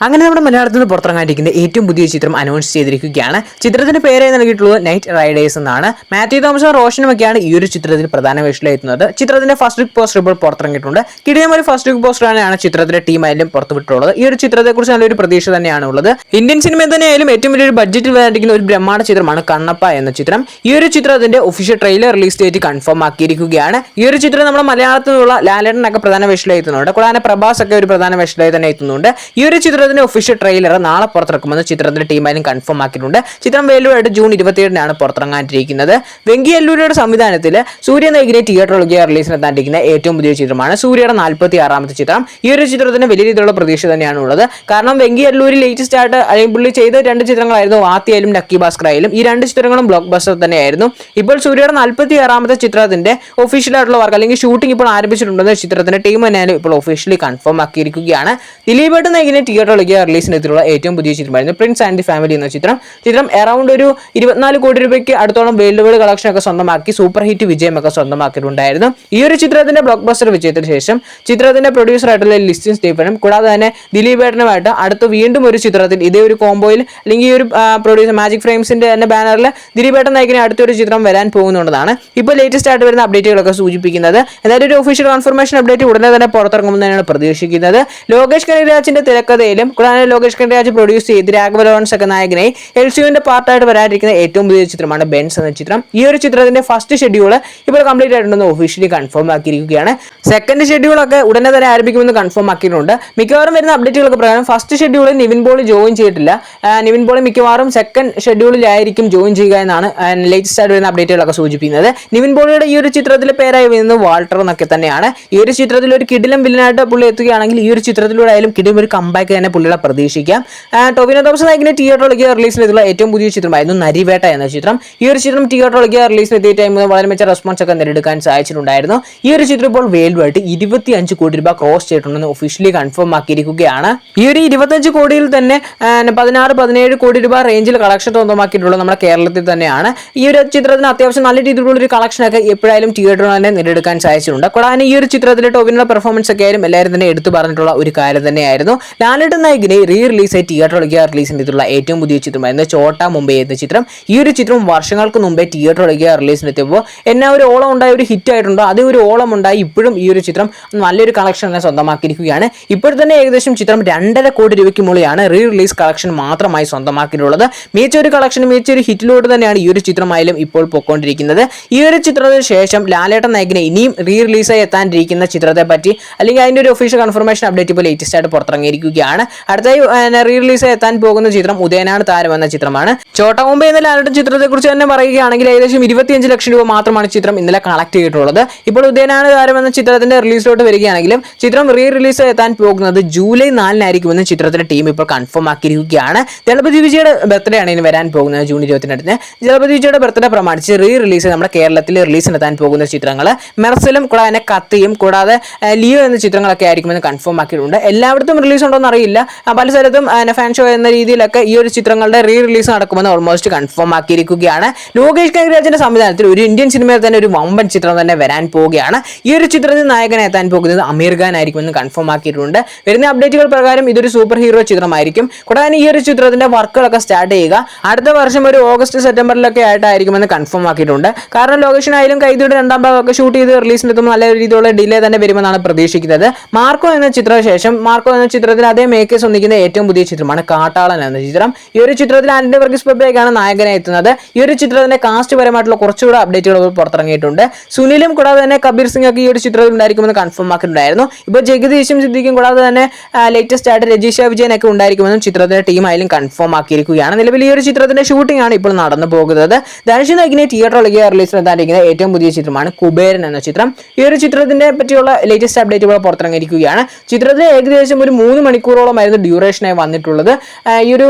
അങ്ങനെ നമ്മുടെ മലയാളത്തിൽ പുറത്തിറങ്ങാനിരിക്കുന്ന ഏറ്റവും പുതിയ ചിത്രം അനൗൺസ് ചെയ്തിരിക്കുകയാണ്. ചിത്രത്തിന്റെ പേര് നൽകിയിട്ടുള്ളത് നൈറ്റ് റൈഡേഴ്സ് എന്നാണ്. മാത്യു തോമസും റോഷനും ഒക്കെയാണ് ഈ ഒരു ചിത്രത്തിൽ പ്രധാന വേഷത്തിലെത്തുന്നത് ചിത്രത്തിന്റെ ഫസ്റ്റ് ലുക്ക് പോസ്റ്റർ ഇപ്പോൾ പുറത്തിറങ്ങിയിട്ടുണ്ട്. കിടിയം ഒരു ഫസ്റ്റ് ലുക്ക് പോസ്റ്ററാണ് ചിത്രത്തിന്റെ ടീം ആയാലും പുറത്തുവിട്ടുള്ളത് ഈ ഒരു ചിത്രത്തെക്കുറിച്ച് നല്ലൊരു പ്രതീക്ഷ തന്നെയാണ് ഉള്ളത്. ഇന്ത്യൻ സിനിമ തന്നെയായാലും ഏറ്റവും വലിയൊരു ബഡ്ജറ്റിൽ വരാനിരിക്കുന്ന ഒരു ബ്രഹ്മാണ്ഡ ചിത്രമാണ് കണ്ണപ്പ എന്ന ചിത്രം. ഈ ഒരു ചിത്രത്തിന്റെ official trailer release date confirm ആക്കിയിരിക്കുകയാണ്. ഈ ഒരു ചിത്രം നമ്മുടെ മലയാളത്തിലുള്ള ലാലേട്ടനൊക്കെ പ്രധാന വേഷത്തിലായി എത്തുന്നുണ്ട്. കൂടാതെ പ്രഭാസ് ഒക്കെ ഒരു പ്രധാന വേഷത്തിലായി തന്നെ എത്തുന്നുണ്ട്. ഈ ഒരു ചിത്രത്തിന്റെ ഒഫീഷ്യൽ ട്രെയിലർ നാളെ പുറത്തിറക്കുമെന്ന് ചിത്രത്തിന്റെ ടീം ടീമായാലും കൺഫേം ആക്കിയിട്ടുണ്ട്. ചിത്രം വേലൂരായിട്ട് ജൂൺ ഇരുപത്തിയേഴിനാണ് പുറത്തിറങ്ങാനിരിക്കുന്നത്. വെങ്കി അല്ലൂരിയുടെ സംവിധാനത്തിൽ സൂര്യ നൈകിനെ തിയേറ്ററോളജിയ റിലീസിന് എത്താണ്ടിരിക്കുന്ന ഏറ്റവും പുതിയ ചിത്രമാണ് സൂര്യയുടെ നാൽപ്പത്തി ആറാമത്തെ ചിത്രം. ഈ ഒരു ചിത്രത്തിന് വലിയ രീതിയിലുള്ള പ്രതീക്ഷ തന്നെയാണ് ഉള്ളത്. കാരണം വെങ്കി അല്ലൂരി ലേറ്റസ്റ്റ് ആയിട്ട് അല്ലെങ്കിൽ പുള്ളി ചെയ്ത രണ്ട് ചിത്രങ്ങളായിരുന്നു ആത്തിയായാലും ലക്കി ഭാസ്കർ ആയാലും. ഈ രണ്ട് ചിത്രങ്ങളും ബ്ലോക്ക് ബസ്റ്റർ തന്നെയായിരുന്നു. ഇപ്പോൾ സൂര്യയുടെ നാൽപ്പത്തി ആറാമത്തെ ചിത്രത്തിന്റെ ഒഫീഷ്യൽ ആയിട്ടുള്ള വർക്ക് അല്ലെങ്കിൽ ഷൂട്ടിംഗ് ഇപ്പോൾ ആരംഭിച്ചിട്ടുണ്ടെന്ന് ചിത്രത്തിന്റെ ടീം തന്നെയാണ് ഇപ്പോൾ ഒഫീഷ്യലി കൺഫേം ആക്കിയിരിക്കുകയാണ്. ദിലീപേട്ട് നൈകിനെ തിയേറ്ററിലേക്ക് റിലീസിനെത്തിയുള്ള ഏറ്റവും പുതിയ ചിത്രമായിരുന്നു പ്രിൻസ് ആൻഡ് ഫാമിലി എന്ന ചിത്രം. ചിത്രം അറൌണ്ട് ഒരു ഇരുപത്തിനാല് കോടി രൂപയ്ക്ക് അടുത്തോളം വേൾഡ് വൈഡ് കളക്ഷൻ ഒക്കെ സ്വന്തമാക്കി സൂപ്പർ ഹിറ്റ് വിജയമൊക്കെ സ്വന്തമാക്കിയിട്ടുണ്ടായിരുന്നു. ഈ ഒരു ചിത്രത്തിന്റെ ബ്ലോക്ക് ബസ്റ്റർ വിജയത്തിന് ശേഷം ചിത്രത്തിന്റെ പ്രൊഡ്യൂസർ ആയിട്ടുള്ള ലിസ്റ്റിൻ സ്റ്റീഫനും കൂടാതെ തന്നെ ദിലീപ് ഏട്ടനുമായിട്ട് അടുത്ത് വീണ്ടും ഒരു ചിത്രത്തിൽ ഇതേ ഒരു കോംബോയിൽ അല്ലെങ്കിൽ ഈ ഒരു പ്രൊഡ്യൂസർ മാജിക് ഫ്രെയിംസിന്റെ തന്നെ ബാനറിൽ ദിലീപ് ദിലീപേട്ടൻ നയിക്കുന്ന അടുത്തൊരു ചിത്രം വരാൻ പോകുന്നതാണ് ഇപ്പോൾ ലേറ്റസ്റ്റ് ആയിട്ട് വരുന്ന അപ്ഡേറ്റുകളൊക്കെ സൂചിപ്പിക്കുന്നത്. എന്തായാലും ഒരു ഒഫീഷ്യൽ കൺഫർമേഷൻ അപ്ഡേറ്റ് ഉടനെ തന്നെ പുറത്തിറങ്ങുമെന്ന് തന്നെയാണ് പ്രതീക്ഷിക്കുന്നത്. ലോകേഷ് കനകരാജിന്റെ തിരക്കഥയിലും കൂടാതെ ലോകേഷ് കണ്ടരാജ് പ്രൊഡ്യൂസ് ചെയ്ത് രാഘവ ലോറൻസ് ഒക്കെ നായകനെ എൽ സിയുവിന്റെ പാർട്ടായിട്ട് വരാനിരിക്കുന്ന ഏറ്റവും പുതിയ ചിത്രമാണ് ബെൻസ് എന്ന ചിത്രം. ഈ ഒരു ചിത്രത്തിന്റെ ഫസ്റ്റ് ഷെഡ്യൂൾ ഇപ്പോൾ കംപ്ലീറ്റ് ആയിട്ടുണ്ടെന്ന് ഒഫീഷ്യലി കൺഫേം ആക്കിയിരിക്കുകയാണ്. സെക്കൻഡ് ഷെഡ്യൂൾ ഒക്കെ ഉടനെ തന്നെ ആരംഭിക്കുമെന്ന് കൺഫേം ആക്കിയിട്ടുണ്ട്. മിക്കവാറും വരുന്ന അപ്ഡേറ്റുകൾക്ക് പ്രകാരം ഫസ്റ്റ് ഷെഡ്യൂളിൽ നിവിൻ പോളി ജോയിൻ ചെയ്തിട്ടില്ല. നിവിൻ പോളി മിക്കവാറും സെക്കൻഡ് ഷെഡ്യൂളിലായിരിക്കും ജോയിൻ ചെയ്യുക എന്നാണ് ലേറ്റസ്റ്റ് ആയിട്ട് വരുന്ന അപ്ഡേറ്റുകളൊക്കെ സൂചിപ്പിക്കുന്നത്. നിവിൻ പോളിയുടെ ഈ ഒരു ചിത്രത്തിലെ പേരായി വരുന്നത് വാൾട്ടർ എന്നൊക്കെ തന്നെയാണ്. ഈ ഒരു ചിത്രത്തിൽ ഒരു കിടിലം വില്ലനായിട്ട് പുള്ളി എത്തുകയാണെങ്കിൽ ഈ ഒരു ചിത്രത്തിലൂടെ ആയാലും കിടിലം ഒരു കമ്പാക്ക് തന്നെ പുള്ളിയുടെ പ്രതീക്ഷിക്കാം. ടോവിനോ തോമസ് നായകിന്റെ തിയേറ്ററിലേക്ക് റിലീസ് ചെയ്തിട്ടുള്ള ഏറ്റവും പുതിയ ചിത്രമായിരുന്നു നരിവേട്ട എന്ന ചിത്രം. ഈ ഒരു ചിത്രം തിയേറ്ററിലേക്ക് റിലീസ് ചെയ്ത ടൈം വളരെ മികച്ച റെസ്പോൺസ് ഒക്കെ നേടിയെടുക്കാൻ സാധിച്ചിട്ടുണ്ടായിരുന്നു. ഈ ഒരു ചിത്രം ഇപ്പോൾ വേൾഡ് വൈഡ് ഇരുപത്തി അഞ്ച് കോടി രൂപ ക്രോസ് ചെയ്തിട്ടുണ്ടെന്ന് ഒഫീഷ്യലി കൺഫേം ആക്കിയിരിക്കുകയാണ്. ഈ ഒരു ഇരുപത്തഞ്ച് കോടിയിൽ തന്നെ പതിനാറ് പതിനേഴ് കോടി രൂപ റേഞ്ചിൽ കളക്ഷൻ സ്വന്തമാക്കിയിട്ടുള്ളത് നമ്മുടെ കേരളത്തിൽ തന്നെയാണ്. ഈ ഒരു ചിത്രത്തിന് അത്യാവശ്യം നല്ല രീതിയിലുള്ള ഒരു കളക്ഷൻ ഒക്കെ എപ്പോഴായാലും തിയേറ്ററിൽ തന്നെ നേടിയെടുക്കാൻ സാധിച്ചിട്ടുണ്ട്. കൂടാതെ ഈ ഒരു ചിത്രത്തിലെ ടോവിനുള്ള പെർഫോമൻസ് ഒക്കെ ആയാലും എല്ലാവരും തന്നെ എടുത്തു പറഞ്ഞിട്ടുള്ള ഒരു കാര്യം തന്നെയായിരുന്നു. ലാലേട്ടൻ നായകിനെ റീ റിലീസായി തിയേറ്ററിലേക്ക് റിലീസ് ചെയ്തിട്ടുള്ള ഏറ്റവും പുതിയ ചിത്രമായിരുന്നു ചോട്ട മുംബൈ എന്ന ചിത്രം. ഈ ഒരു ചിത്രം വർഷങ്ങൾക്ക് മുമ്പേ തിയേറ്ററിലേക്ക് റിലീസിനെത്തിയപ്പോൾ എന്നാ ഒരു ഓളം ഉണ്ടായ ഒരു ഹിറ്റ് ആയിട്ടുണ്ടോ? അതേ ഒരു ഓളം ഉണ്ടായി ഇപ്പോഴും ഈ ഒരു ചിത്രം നല്ലൊരു കളക്ഷൻ തന്നെ സ്വന്തമാക്കിയിരിക്കുകയാണ്. ഇപ്പോൾ തന്നെ ഏകദേശം ചിത്രം രണ്ടര കോടി രൂപയ്ക്ക് മുകളിലാണ് റീ റിലീസ് കളക്ഷൻ മാത്രമായി സ്വന്തമാക്കിയിട്ടുള്ളത്. മികച്ച ഒരു കളക്ഷൻ മികച്ച ഒരു ഹിറ്റിലൂടെ തന്നെയാണ് ഈ ഒരു ചിത്രമായാലും ഇപ്പോൾ പൊയ്ക്കൊണ്ടിരിക്കുന്നത് ഈ ഒരു ചിത്രത്തിന് ശേഷം ലാലേട്ടൻ നായകനെ ഇനിയും റീ റിലീസായി എത്താനിരിക്കുന്ന ചിത്രത്തെ പറ്റി അല്ലെങ്കിൽ അതിന്റെ ഒരു ഒഫീഷ്യൽ കൺഫർമേഷൻ അപ്ഡേറ്റ് ഇപ്പോൾ ലേറ്റസ്റ്റ് ആയിട്ട് പുറത്തിറങ്ങിയിരിക്കുകയാണ്. അടുത്തായി റീ റിലീസ് എത്താൻ പോകുന്ന ചിത്രം ഉദയനാണ് താരം എന്ന ചിത്രമാണ്. ചോട്ട മുംബൈ എന്ന ലാലേട്ടൻ ചിത്രത്തെ കുറിച്ച് തന്നെ പറയുകയാണെങ്കിൽ ഏകദേശം ഇരുപത്തിയഞ്ച് ലക്ഷം രൂപ മാത്രമാണ് ചിത്രം ഇന്നലെ കളക്ട് ചെയ്തിട്ടുള്ളത്. ഇപ്പോൾ ഉദയനാണ് താരം എന്ന ചിത്രത്തിന്റെ റിലീസിലോട്ട് വരികയാണെങ്കിലും ചിത്രം റീ റിലീസ് എത്താൻ പോകുന്നത് ജൂലൈ നാലിനായിരിക്കുമെന്ന് ചിത്രത്തിന്റെ ടീം ഇപ്പോൾ കൺഫേം ആക്കിയിരിക്കുകയാണ്. ദളപതി വിജയുടെ ബർത്ത്ഡേ ആണ് ഇനി വരാൻ പോകുന്നത് ജൂൺ ഇരുപത്തിനെട്ടിന് ദളപതി വിജയുടെ ബർത്ത്ഡേ പ്രമാണിച്ച് റീ റിലീസ് നമ്മുടെ കേരളത്തിൽ റിലീസിനെത്താൻ പോകുന്ന ചിത്രങ്ങൾ മെർസലും കൂടാതെ കത്തിയും കൂടാതെ ലിയോ എന്ന ചിത്രങ്ങളൊക്കെ ആയിരിക്കുമെന്ന് കൺഫേം ആക്കിയിട്ടുണ്ട്. എല്ലായിടത്തും റിലീസ് ഉണ്ടോ എന്ന് ആ, പല സ്ഥലത്തും ഫാൻ ഷോ എന്ന രീതിയിലൊക്കെ ഈ ഒരു ചിത്രങ്ങളുടെ റീ റിലീസ് നടക്കുമെന്ന് ഓൾമോസ്റ്റ് കൺഫേം ആക്കിയിരിക്കുകയാണ് ലോകേഷ് കനകരാജിന്റെ സംവിധാനത്തിൽ ഒരു ഇന്ത്യൻ സിനിമയിൽ തന്നെ ഒരു വമ്പൻ ചിത്രം തന്നെ വരാൻ പോവുകയാണ്. ഈ ഒരു ചിത്രത്തിൽ നായകനെ എത്താൻ പോകുന്നത് അമീർ ഖാൻ ആയിരിക്കുമെന്ന് കൺഫേം ആക്കിയിട്ടുണ്ട് വരുന്ന അപ്ഡേറ്റുകൾ പ്രകാരം ഇതൊരു സൂപ്പർ ഹീറോ ചിത്രമായിരിക്കും. കൂടാതെ ഈ ഒരു ചിത്രത്തിന്റെ വർക്കുകളൊക്കെ സ്റ്റാർട്ട് ചെയ്യുക. അടുത്ത വർഷം ഒരു ഓഗസ്റ്റ് സെപ്റ്റംബറിലൊക്കെ ആയിട്ടായിരിക്കുമെന്ന് കൺഫേം ആക്കിയിട്ടുണ്ട് കാരണം ലോകേഷനായാലും കൈതിയുടെ രണ്ടാം ഭാഗമൊക്കെ ഷൂട്ട് ചെയ്ത് റിലീസിനെത്തുമ്പോൾ നല്ല രീതിയിലുള്ള ഡിലേ തന്നെ വരുമെന്നാണ് പ്രതീക്ഷിക്കുന്നത്. മാർക്കോ എന്ന ചിത്രശേഷം ശേഷം മാർക്കോ എന്ന ചിത്രത്തിൽ അതേ മേക്കേഴ്സ് ഒന്നിക്കുന്ന ഏറ്റവും പുതിയ ചിത്രമാണ് കാട്ടാളൻ എന്ന ചിത്രം. ഈ ഒരു ചിത്രത്തിൽ ആന്റണി വർഗീസ് പെബ്രേക്കാണ് നായകനെ എത്തുന്നത് ഈ ഒരു ചിത്രത്തിന്റെ കാസ്റ്റ് പരമായിട്ടുള്ള കുറച്ചുകൂടെ അപ്ഡേറ്റുകൾ പുറത്തിറങ്ങിയിട്ടുണ്ട്. സുനിലും കൂടാതെ തന്നെ കബീർ സിംഗ് ഒക്കെ ഈ ഒരു ചിത്രത്തിൽ ഉണ്ടായിരിക്കുമെന്ന് കൺഫേം ആക്കിയിട്ടുണ്ടായിരുന്നു. ഇപ്പോൾ ജഗദീഷും സിദ്ദിഖും കൂടാതെ തന്നെ ലേറ്റസ്റ്റ് ആയിട്ട് രജീഷ വിജയനൊക്കെ ഉണ്ടായിരിക്കുമെന്നും ചിത്രത്തിന്റെ ടീം ആയാലും കൺഫേം ആക്കിയിരിക്കുകയാണ്. നിലവിൽ ഈ ഒരു ചിത്രത്തിന്റെ ഷൂട്ടിംഗ് ആണ് ഇപ്പോൾ നടന്നു പോകുന്നത്. ധനുഷ് തിയേറ്റർ തിയേറ്ററിലേക്ക് റിലീസ് നടത്താനിരിക്കുന്ന ഏറ്റവും പുതിയ ചിത്രമാണ് കുബേരൻ എന്ന ചിത്രം. ഈ ഒരു ചിത്രത്തിന്റെ പറ്റിയുള്ള ലേറ്റസ്റ്റ് അപ്ഡേറ്റുകൾ പുറത്തിറങ്ങിയിരിക്കുകയാണ്. ചിത്രത്തിൽ ഏകദേശം ഒരു മൂന്ന് മണിക്കൂറോളമായിരുന്നു ഡ്യൂറേഷനായി വന്നിട്ടുള്ളത്. ഈ ഒരു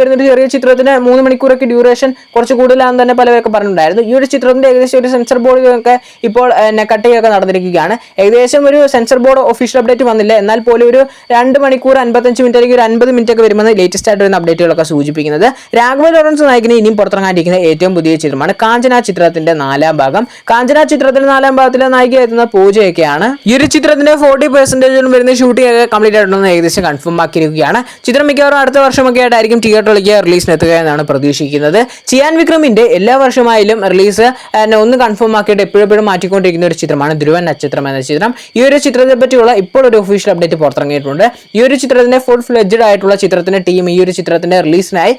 വരുന്ന ഒരു ചെറിയ ചിത്രത്തിന് മൂന്ന് മണിക്കൂറൊക്കെ ഡ്യൂറേഷൻ കുറച്ച് കൂടുതലാണെന്ന് തന്നെ പലവരൊക്കെ പറഞ്ഞിട്ടുണ്ടായിരുന്നു. ഈ ഒരു ചിത്രത്തിന്റെ ഏകദേശം ഒരു സെൻസർ ബോർഡ് ഒക്കെ ഇപ്പോൾ കട്ടിംഗ് ഒക്കെ നടന്നിരിക്കുകയാണ്. ഏകദേശം ഒരു സെൻസർ ബോർഡ് ഒഫീഷ്യൽ അപ്ഡേറ്റ് വന്നില്ല. എന്നാൽ പോലും ഒരു രണ്ട് മണിക്കൂർ അൻപത്തഞ്ച് മിനിറ്റ് അല്ലെങ്കിൽ ഒരു അൻപത് മിനിറ്റ് ഒക്കെ വരുമെന്ന് ലേറ്റസ്റ്റ് ആയിട്ട് വരുന്ന അപ്ഡേറ്റുകളൊക്കെ സൂചിപ്പിക്കുന്നത്. രാഘവ ലോറൻസ് നായകനെ ഇനിയും പുറത്തിറങ്ങാനിരിക്കുന്ന ഏറ്റവും പുതിയ ചിത്രമാണ് കാഞ്ചന ചിത്രത്തിന്റെ നാലാം ഭാഗം. കാഞ്ചന ചിത്രത്തിന്റെ നാലാം ഭാഗത്തിലെ നായിക എത്തുന്ന പൂജയൊക്കെയാണ്. ഈ ഒരു ചിത്രത്തിന്റെ ഫോർട്ടി പെർസെന്റേജ് വരുന്ന ഷൂട്ടിംഗ് ഒക്കെ കംപ്ലീറ്റ് ആയിട്ടുണ്ടെന്ന് ഏകദേശം കൺഫേം കൺഫേം ആക്കിയിരിക്കുകയാണ്. ചിത്രം മിക്കവാറും അടുത്ത വർഷമൊക്കെ ആയിട്ടായിരിക്കും തിയേറ്ററിലേക്ക് റിലീസിനെത്തുക എന്നാണ് പ്രതീക്ഷിക്കുന്നത്. ചിയാൻ വിക്രമിന്റെ എല്ലാ വർഷമായാലും റിലീസ് ഒന്ന് കൺഫേം ആക്കിയിട്ട് എപ്പോഴും മാറ്റിക്കൊണ്ടിരിക്കുന്ന ഒരു ചിത്രമാണ് ധ്രുവൻ നക്ഷത്രം എന്ന ചിത്രം. ഈ ഒരു ചിത്രത്തെ പറ്റിയുള്ള ഇപ്പോൾ ഒരു ഒഫീഷ്യൽ അപ്ഡേറ്റ് പുറത്തിറങ്ങിയിട്ടുണ്ട്. ഈ ഒരു ചിത്രത്തിന്റെ ഫുൾ ഫ്ലെഡ്ജഡ് ആയിട്ടുള്ള ചിത്രത്തിന്റെ ടീം ഈ ഒരു ചിത്രത്തിന്റെ റിലീസിനായി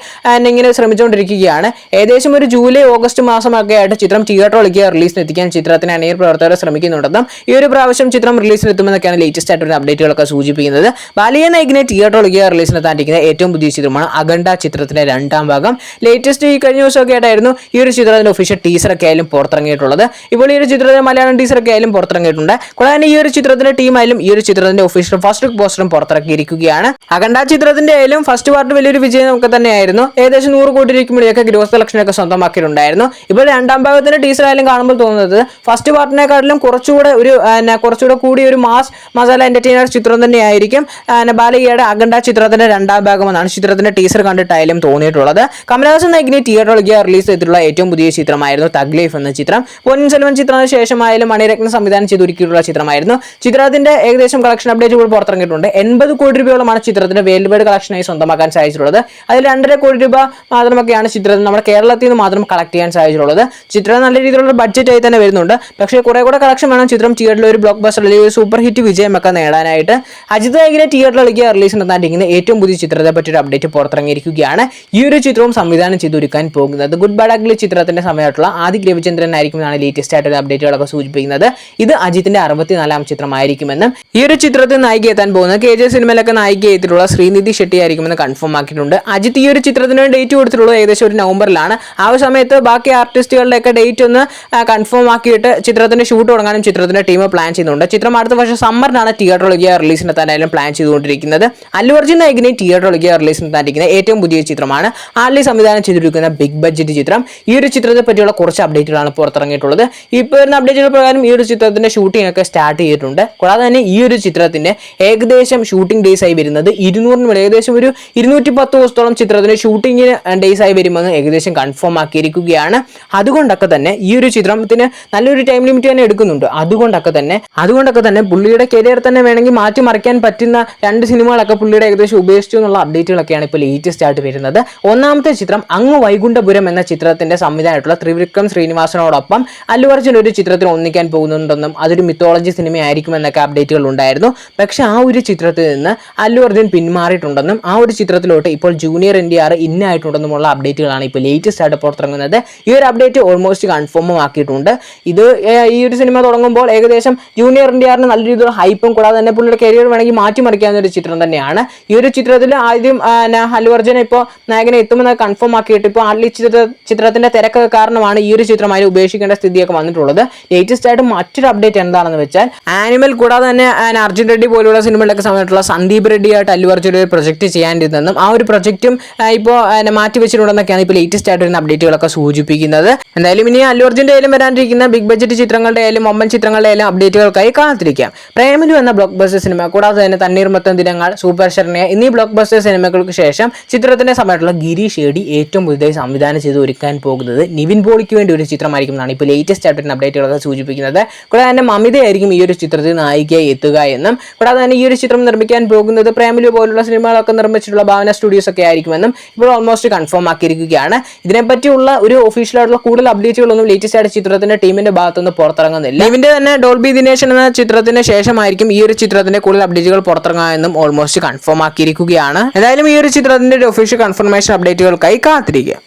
ഇങ്ങനെ ശ്രമിച്ചുകൊണ്ടിരിക്കുകയാണ്. ഏകദേശം ഒരു ജൂലൈ ഓഗസ്റ്റ് മാസമൊക്കെ ആയിട്ട് ചിത്രം തിയേറ്ററിലേക്ക് റിലീസിന് എത്തിക്കാൻ ചിത്രത്തിന് അണിയർ പ്രവർത്തകർ ശ്രമിക്കുന്നുണ്ടെന്നും ഈ ഒരു പ്രാവശ്യം ചിത്രം റിലീസിനെത്തുമെന്നൊക്കെയാണ് ലേറ്റസ്റ്റ് ആയിട്ടുള്ള അപ്ഡേറ്റുകളൊക്കെ സൂചിപ്പിക്കുന്നത്. ബാലിയ നായികിനെ തിയേറ്ററിലേക്ക് റിലീസിന് എത്താണ്ടിരിക്കുന്ന ഏറ്റവും പുതിയ ചിത്രമാണ് അഖണ്ഡ ചിത്രത്തിന്റെ രണ്ടാം ഭാഗം. ലേറ്റസ്റ്റ് ഈ കഴിഞ്ഞ ദിവസമൊക്കെ ആയിട്ടായിരുന്നു ഈ ഒരു ചിത്രത്തിന്റെ ഒഫീഷ്യൽ ടീസറൊക്കെ ആയാലും പുറത്തിറങ്ങിയിട്ടുള്ളത്. ഇപ്പോൾ ഈ ഒരു ചിത്രത്തിന്റെ മലയാളം ടീസറൊക്കെ ആയാലും പുറത്തിറങ്ങിയിട്ടുണ്ട്. കൂടാതെ ഈ ഒരു ചിത്രത്തിന്റെ ടീമായാലും ഈ ഒരു ചിത്രത്തിന്റെ ഒഫീഷ്യൽ ഫസ്റ്റ് ലുക്ക് പോസ്റ്ററും പുറത്തിറക്കിയിരിക്കുകയാണ്. അഖണ്ഡ ചിത്രത്തിന്റെ ആയാലും ഫസ്റ്റ് പാർട്ട് വലിയൊരു വിജയം ഒക്കെ തന്നെയായിരുന്നു. ഏകദേശം നൂറ് കോടി രൂപയ്ക്ക് ഗ്രോസ് കളക്ഷനൊക്കെ സ്വന്തമാക്കിയിട്ടുണ്ടായിരുന്നു. ഇപ്പോൾ രണ്ടാം ഭാഗത്തിന്റെ ടീസർ ആയാലും കാണുമ്പോൾ തോന്നുന്നത് ഫസ്റ്റ് പാർട്ടിനെക്കാട്ടിലും കുറച്ചുകൂടെ ഒരു കുറച്ചുകൂടെ കൂടി ഒരു മാസ് മസാല എന്റർടൈനർ ചിത്രം തന്നെയായിരിക്കും. ബാലയ്യയുടെ അഖണ്ഡ ചിത്രത്തിന്റെ രണ്ടാം ഭാഗമെന്നാണ് ചിത്രത്തിന്റെ ടീസർ കണ്ടിട്ടായാലും തോന്നിയിട്ടുള്ളത്. കമലഹാസൻ നായികിനെ തിയേറ്ററിലേക്ക് റിലീസ് ചെയ്തിട്ടുള്ള ഏറ്റവും പുതിയ ചിത്രമായിരുന്നു തഗ്ലീഫ് എന്ന ചിത്രം. പൊന്നിൻ സെൽവൻ ചിത്രത്തിന് ശേഷമായാലും മണിരത്ന സംവിധാനം ചെയ്തൊരുക്കിയിട്ടുള്ള ചിത്രമായിരുന്നു. ചിത്രത്തിന്റെ ഏകദേശം കളക്ഷൻ അപ്ഡേറ്റ് കൂടി പുറത്തിറങ്ങിയിട്ടുണ്ട്. എൺപത് കോടി രൂപയോളമാണ് ചിത്രത്തിന്റെ വേൾഡ് കളക്ഷനായി സ്വന്തമാക്കാൻ സാധിച്ചിട്ടുള്ളത്. അതിൽ രണ്ടര കോടി രൂപ മാത്രമൊക്കെയാണ് ചിത്രത്തിൽ നമ്മുടെ കേരളത്തിൽ നിന്ന് മാത്രം കളക്ട് ചെയ്യാൻ സാധിച്ചിട്ടുള്ളത്. ചിത്രം നല്ല രീതിയിലുള്ള ബഡ്ജറ്റ് ആയി തന്നെ വരുന്നുണ്ട്. പക്ഷേ കുറെ കൂടെ കളക്ഷൻ വേണം. ചിത്രം തിയേറ്ററിൽ ഒരു ബ്ലോക്ക് ബസ്റ്റർ അല്ലെങ്കിൽ ഒരു സൂപ്പർ ഹിറ്റ് വിജയമൊക്കെ നേടാനായിട്ട്. അജിത് നായകിനെ തിയേറ്ററിലേക്ക് റിലീസ് നടത്താണ്ടിരിക്കുന്ന ഏറ്റവും പുതിയ ചിത്രത്തെ പറ്റി ഒരു അപ്ഡേറ്റ് പുറത്തിറങ്ങിയിരിക്കുകയാണ്. ഈ ഒരു ചിത്രവും സംവിധാനം ചെയ്തൊരുക്കാൻ പോകുന്നത് ഗുഡ് ബാഡ് അഗ്ലി ചിത്രത്തിന്റെ സമയമായിട്ടുള്ള ആദി രവിചന്ദ്രൻ ആയിരിക്കും എന്നാണ് ലേറ്റസ്റ്റ് ആയിട്ടുള്ള അപ്ഡേറ്റുകളൊക്കെ സൂചിപ്പിക്കുന്നത്. ഇത് അജിത്തിന്റെ അറുപത്തിനാലാം ചിത്രമായിരിക്കുമെന്നും ഈ ഒരു ചിത്രത്തിൽ നായിക എത്താൻ പോകുന്നത് കെ ജെ സിനിമയിലൊക്കെ നായിക എത്തിയിട്ടുള്ള ശ്രീനിധി ഷെട്ടി ആയിരിക്കുമെന്ന് കൺഫേം ആക്കിയിട്ടുണ്ട്. അജിത്ത് ഈ ഒരു ചിത്രത്തിന് ഡേറ്റ് കൊടുത്തിട്ടുള്ളത് ഏകദേശം ഒരു നവംബറിലാണ്. ആ ഒരു സമയത്ത് ബാക്കി ആർട്ടിസ്റ്റുകളുടെയൊക്കെ ഡേറ്റ് ഒന്ന് കൺഫേം ആക്കിയിട്ട് ചിത്രത്തിന്റെ ഷൂട്ട് തുടങ്ങാനും ചിത്രത്തിന്റെ ടീം പ്ലാൻ ചെയ്യുന്നുണ്ട്. ചിത്രം അടുത്ത വർഷം സമ്മറിനാണ് തിയേറ്ററിലേക്ക് റിലീസിനെത്താനായാലും പ്ലാൻ ചെയ്തുകൊണ്ടിരിക്കുന്നത്. അല്ലു അർജുൻ നായകിനെ തിയേറ്ററിലേക്ക് റിലീസ് റിലീസിനെത്താനിരിക്കുന്ന ഏറ്റവും പുതിയ ചിത്രമാണ്. ആർലി സംവിധാനം ചെയ്തിരിക്കുന്ന ബിഗ് ബഡ്ജറ്റ് ചിത്രം. ഈ ഒരു ചിത്രത്തെ പറ്റിയുള്ള കുറച്ച് അപ്ഡേറ്റുകളാണ് പുറത്തിറങ്ങിയിട്ടുള്ളത്. ഇപ്പോൾ വരുന്ന അപ്ഡേറ്റുകൾ പ്രകാരം ഈ ഒരു ചിത്രത്തിന്റെ ഷൂട്ടിംഗ് ഒക്കെ സ്റ്റാർട്ട് ചെയ്തിട്ടുണ്ട്. കൂടാതെ തന്നെ ഈ ഒരു ചിത്രത്തിന്റെ ഏകദേശം ഷൂട്ടിംഗ് ഡേയ്സ് ആയി വരുന്നത് ഇരുന്നൂറിന് മേലെ ഏകദേശം ഒരു ഇരുന്നൂറ്റി പത്ത് ദിവസത്തോളം ചിത്രത്തിന്റെ ഷൂട്ടിങ്ങിന് ഡേയ്സ് ആയി വരുമെന്ന് ഏകദേശം കൺഫേം ആക്കിയിരിക്കുകയാണ്. അതുകൊണ്ടൊക്കെ തന്നെ ഈ ഒരു ചിത്രത്തിന് നല്ലൊരു ടൈം ലിമിറ്റ് തന്നെ എടുക്കുന്നുണ്ട്. അതുകൊണ്ടൊക്കെ തന്നെ അതുകൊണ്ടൊക്കെ തന്നെ പുള്ളിയുടെ കരിയർ തന്നെ വേണമെങ്കിൽ മാറ്റിമറിക്കാൻ പറ്റുന്ന രണ്ട് സിനിമകളൊക്കെ പുള്ളിയുടെ ഏകദേശം ഉപേക്ഷിച്ചു എന്നുള്ള അപ്ഡേറ്റുകളൊക്കെയാണ് ഇപ്പോൾ ലേറ്റസ്റ്റ് ആയിട്ട് വരുന്നത്. ഒന്നാമത്തെ ചിത്രം അങ്ങ് വൈകുണ്ഠപുരം എന്ന ചിത്രത്തിന്റെ സംവിധാനമായിട്ടുള്ള ത്രിവിക്രം ശ്രീനിവാസനോടൊപ്പം അല്ലു അർജുൻ ഒരു ചിത്രത്തിൽ ഒന്നിക്കാൻ പോകുന്നുണ്ടെന്നും അതൊരു മിത്തോളജി സിനിമയായിരിക്കും എന്നൊക്കെ അപ്ഡേറ്റുകൾ ഉണ്ടായിരുന്നു. പക്ഷെ ആ ഒരു ചിത്രത്തിൽ നിന്ന് അല്ലു അർജുൻ പിന്മാറിയിട്ടുണ്ടെന്നും ആ ഒരു ചിത്രത്തിലോട്ട് ഇപ്പോൾ ജൂനിയർ എൻ ഡി ആർ ഇന്നായിട്ടുണ്ടെന്നുമുള്ള അപ്ഡേറ്റുകളാണ് ഇപ്പോൾ ലേറ്റസ്റ്റ് ആയിട്ട് പുറത്തിറങ്ങുന്നത്. ഈ ഒരു അപ്ഡേറ്റ് ഓൾമോസ്റ്റ് കൺഫേമും ആക്കിയിട്ടുണ്ട്. ഇത് ഈ ഒരു സിനിമ തുടങ്ങുമ്പോൾ ഏകദേശം ജൂനിയർ എൻ ഡി ആറിന് നല്ല രീതിയിലുള്ള ഹൈപ്പും കൂടാതെ തന്നെ പുള്ളിയുടെ കരിയർ വേണമെങ്കിൽ മാറ്റിമറിക്കാവുന്ന ഒരു ചിത്രം തന്നെയാണ്. ഈ ഒരു ചിത്രത്തിൽ ആദ്യം അല്ലു അർജുൻ ഇപ്പോൾ നായകനെ എത്തുമെന്ന് കൺഫേം ആക്കിയിട്ട് ഇപ്പോൾ ആദ്യ ചിത്ര ചിത്രത്തിന്റെ തിരക്ക് കാരണമാണ് ഈ ഒരു ചിത്രം അതിന് ഉപേക്ഷിക്കേണ്ട സ്ഥിതിയൊക്കെ വന്നിട്ടുള്ളത്. ലേറ്റസ്റ്റ് ആയിട്ട് മറ്റൊരു അപ്ഡേറ്റ് എന്താണെന്ന് വെച്ചാൽ ആനിമൽ കൂടാതെ തന്നെ അർജുൻ റെഡ്ഡി പോലുള്ള സിനിമകളിലൊക്കെ സമയത്തുള്ള സന്ദീപ് റെഡ്ഡിയായിട്ട് അല്ലു അർജുൻ ഒരു പ്രൊജക്ട് ചെയ്യാനിരുന്നെന്നും ആ ഒരു പ്രൊജക്റ്റും ഇപ്പോൾ മാറ്റി വെച്ചിട്ടുണ്ടെന്നൊക്കെയാണ് ഇപ്പോൾ ലേറ്റസ്റ്റ് ആയിട്ട് വരുന്ന അപ്ഡേറ്റുകളൊക്കെ സൂചിപ്പിക്കുന്നത്. എന്തായാലും ഇനി അല്ലു അർജുന്റെ ആയാലും വരാനിരിക്കുന്ന ബിഗ് ബഡ്ജറ്റ് ചിത്രങ്ങളുടെ ആയാലും ഒമ്പൻ ചിത്രങ്ങളുടെ ആയാലും അപ്ഡേറ്റുകൾക്കായി കാത്തിരിക്കാം. പ്രേമലു എന്ന ബ്ലോക്ക് ബസ്റ്റർ സിനിമ കൂടാതെ തന്നെ തണ്ണീർമത്തം ദിനങ്ങൾ സൂപ്പർ ശരണ്യ എന്നീ ബ്ലോക്ക് ബസ്റ്റർ സിനിമകൾക്ക് ശേഷം ചിത്രത്തിന്റെ സമയത്തുള്ള ഗിരി ഷേഡി ഏറ്റവും പുതുതായി സംവിധാനം ചെയ്ത് ഒരുക്കാൻ പോകുന്നത് നിവിൻ പോളിക്ക് വേണ്ടി ഒരു ചിത്രമായിരിക്കും എന്നാണ് ഇപ്പോൾ ലേറ്റസ്റ്റ് അപ്ഡേറ്റുകൾ അപ്ഡേറ്റുകളൊക്കെ സൂചിപ്പിക്കുന്നത്. കൂടാതെ തന്നെ മമിതയായിരിക്കും ഈ ഒരു ചിത്രത്തിൽ നായികയായി എത്തുക എന്നും കൂടാതെ തന്നെ ഈ ഒരു ചിത്രം നിർമ്മിക്കാൻ പോകുന്നത് പ്രേമലു പോലുള്ള സിനിമകളൊക്കെ നിർമ്മിച്ചിട്ടുള്ള ഭാവന സ്റ്റുഡിയോസ് ഒക്കെ ആയിരിക്കുമെന്നും ഇപ്പോൾ ഓൾമോസ്റ്റ് കൺഫേം ആക്കിയിരിക്കുകയാണ്. ഇതിനെപ്പറ്റിയുള്ള ഒരു ഒഫീഷ്യൽ ആയിട്ടുള്ള കൂടുതൽ അപ്ഡേറ്റുകളൊന്നും ലേറ്റസ്റ്റ് ആയിട്ട് ചിത്രത്തിന്റെ ടീമിന്റെ ഭാഗത്തുനിന്ന് പുറത്തിറങ്ങുന്നില്ല. ഇതിന്റെ തന്നെ ഡോൾബി ദിനേശൻ എന്ന ചിത്രത്തിന് ശേഷമായിരിക്കും ഈ ഒരു ചിത്രത്തിന്റെ കൂടുതൽ അപ്ഡേറ്റുകൾ പുറത്തിറങ്ങാമെന്നും ഓൾമോസ്റ്റ് കൺഫേം ആക്കിയിരിക്കുകയാണ്. എന്തായാലും ഈ ഒരു ചിത്രത്തിന്റെ ഒഫീഷ്യൽ കൺഫർമേഷൻ അപ്ഡേറ്റുകൾക്കായി കാത്തിരിക്കുക.